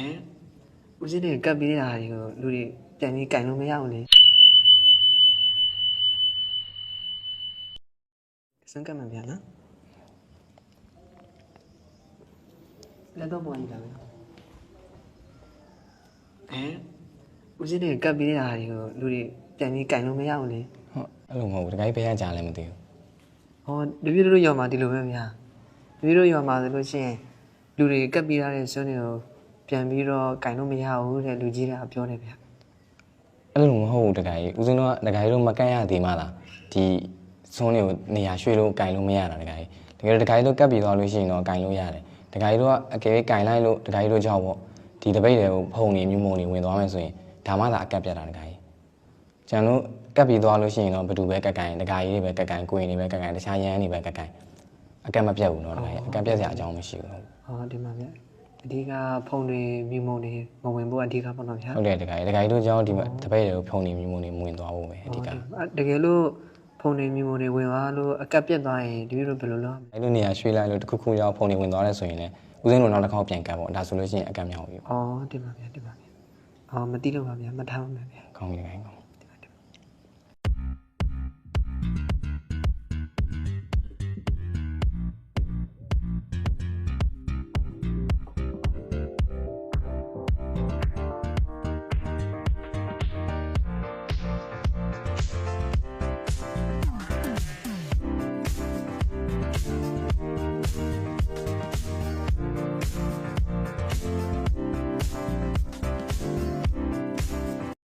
ဟမ်ဦးစင်းတွေကပ်ပြီးတာတွေကိုလူတွေပြန်ပြီးကင်လို့မရဘူးလေစံကပ်မှပြန်နော်လက်တော့ပေါ်နေတာပဲဟမ်ဦးစင်းတွေကပ်ပြီးတာတွေကိုလူတွေပြန်ပြီးကင်လို့မရဘူးလေဟုတ်အဲ့လိုမဟုတ်ဘူးတခါကြီးဘယ်ကကြားလဲမသိဘူးဟောတပည့်တို့ရောမှာဒီလိုပဲဗျာတပည့်တို့ရောမှာဆိုလို့ရှိရင်လူတွေကပ်ပြီးထားတဲ့စွန်းတွေကို ပြန်ပြီးတော့ကင်လို့မရဘူးတဲ့လူကြီးတွေကပြောတယ်ဗျာ အဲ့လိုမဟုတ်ဘူးတခါကြီးဦးစင်းတို့ကတခါကြီးတို့မကန့်ရသေးမှလားဒီစွန်းတွေကိုနေရာရွှေ့လို့ကင်လို့မရတာတခါကြီးတကယ်တော့တခါကြီးတို့ကပ်ပြီးသွားလို့ရှိရင်တော့ကင်လို့ရတယ်တခါကြီးတို့ကအကယ်၍ကင်လိုက်လို့တခါကြီးတို့ကြောက်ပေါ့ဒီတပိတ်တွေကိုဖုံနေမြုံမုံနေဝင်သွားမယ်ဆိုရင်ဒါမှသာအကပ်ပြတ်တာတခါကြီးကျွန်တော်တို့ကပ်ပြီးသွားလို့ရှိရင်တော့ဘယ်သူပဲကက်ကင်တခါကြီးတွေပဲကက်ကင်ကိုရင်တွေပဲကက်ကင်တခြားရန်တွေပဲကက်ကင်အကပ်မပြတ်ဘူးเนาะတခါကြီးအကပ်ပြတ်စရာအကြောင်းမရှိဘူး ဟောဒီမှာဗျ အဓိကဖုန်းတွေမြူမုံတွေမဝင်ဖို့အဓိကပေါ့နော်ဗျာဟုတ်တယ်တခါကြီးတခါကြီးတို့ကြောင်းဒီမှာတပိတ်တွေကိုဖုံနေမြုံမုံနေဝင်သွားဖို့ပဲအဓိကအဲ့တကယ်လို့ဖုန်းတွေမြူမုံတွေဝင်သွားလို့အကပ်ပြက်သွားရင်ဒီလိုဘယ်လိုလုပ်ရမလဲအဲ့လိုနေရာရွှေ့လိုက်လို့တစ်ခုခုရောက်ဖုန်နေဝင်သွားတယ်ဆိုရင်လည်းဦးစင်းတို့နောက်တစ်ခေါက်ပြန်ကပ်ပေါ့ဒါဆိုလို့ရှိရင်အကန့်မြောက်ပြီပေါ့အော်ဒီမှာဗျဒီမှာဗျအော်မတိလို့ပါဗျမထားပါနဲ့ဗျကောင်းပြီခိုင်းကောင်း